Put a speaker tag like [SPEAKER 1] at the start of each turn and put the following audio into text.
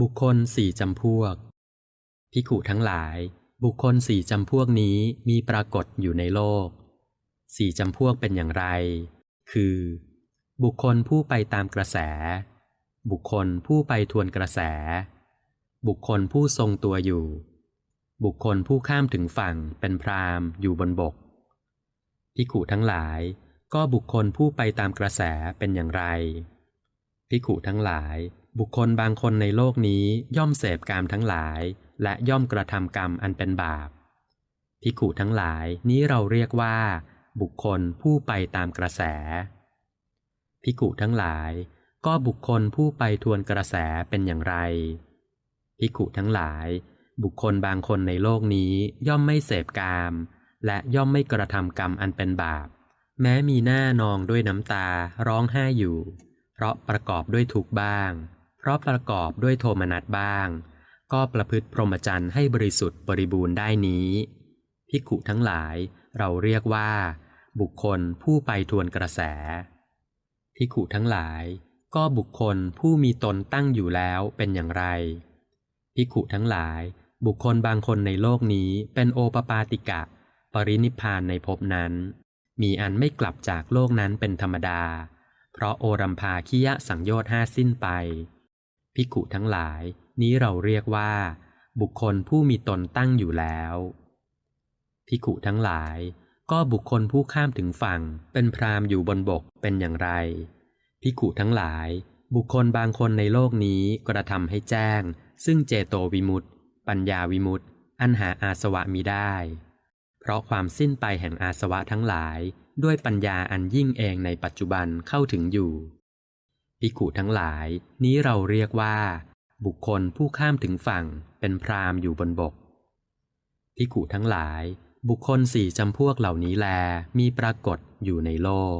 [SPEAKER 1] บุคคลสี่จำพวกพิขุทั้งหลาย บุคคลสี่จำพวกนี้มีปรากฏอยู่ในโลกสี่จำพวกเป็นอย่างไร คือ บุคคลผู้ไปตามกระแส บุคคลผู้ไปทวนกระแส บุคคลผู้ทรงตัวอยู่ บุคคลผู้ข้ามถึงฝั่งเป็นพรามอยู่บนบกพิขุทั้งหลาย ก็บุคคลผู้ไปตามกระแสเป็นอย่างไรพิขุทั้งหลาย บุคคลบางคนในโลกนี้ย่อมเสพกามทั้งหลาย และย่อมกระทำกรรมอันเป็นบาปพิขุทั้งหลายนี้เราเรียกว่า บุคคลผู้ไปตามกระแสพิขุทั้งหลาย ก็บุคคลผู้ไปทวนกระแสเป็นอย่างไรพิขุทั้งหลาย บุคคลบางคนในโลกนี้ย่อมไม่เสพกาม และย่อมไม่กระทำกรรมอันเป็นบาป แม้มีหน้านองด้วยน้ำตาร้องไห้อยู่ เพราะประกอบด้วยทุกข์บ้าง เพราะประกอบด้วยโทมนัสบ้าง ก็ประพฤติพรหมจรรย์ให้บริสุทธิ์บริบูรณ์ได้นี้พิกขุทั้งหลายเราเรียกว่า บุคคลผู้ไปทวนกระแสพิกขุทั้งหลายก็บุคคลผู้มีตนตั้งอยู่แล้วเป็นอย่างไรพิกขุทั้งหลาย บุคคลบางคนในโลกนี้เป็นโอปปาติกะ ปรินิพพานในภพนั้น มีอันไม่กลับจากโลกนั้นเป็นธรรมดา เพราะโอรัมพาคิยะสังโยชน์ห้าสิ้นไป พิกขุทั้งหลาย นี้เราเรียกว่า บุคคลผู้มีตนตั้งอยู่แล้วพิกขุทั้งหลาย ก็บุคคลผู้ข้ามถึงฝั่ง เป็นพรามอยู่บนบกเป็นอย่างไรพิกขุทั้งหลาย บุคคลบางคนในโลกนี้กระทำให้แจ้ง ซึ่งเจโตวิมุตติ ปัญญาวิมุตติ อันหาอาสวะมิได้ เพราะความสิ้นไปแห่งอาสวะทั้งหลาย ด้วยปัญญาอันยิ่งเองในปัจจุบันเข้าถึงอยู่ พิกขุทั้งหลาย นี้เราเรียกว่า บุคคลผู้ข้ามถึงฝั่งเป็นพรามอยู่บนบกพิกขุทั้งหลาย บุคคลสี่จำพวกเหล่านี้แลมีปรากฏอยู่ในโลก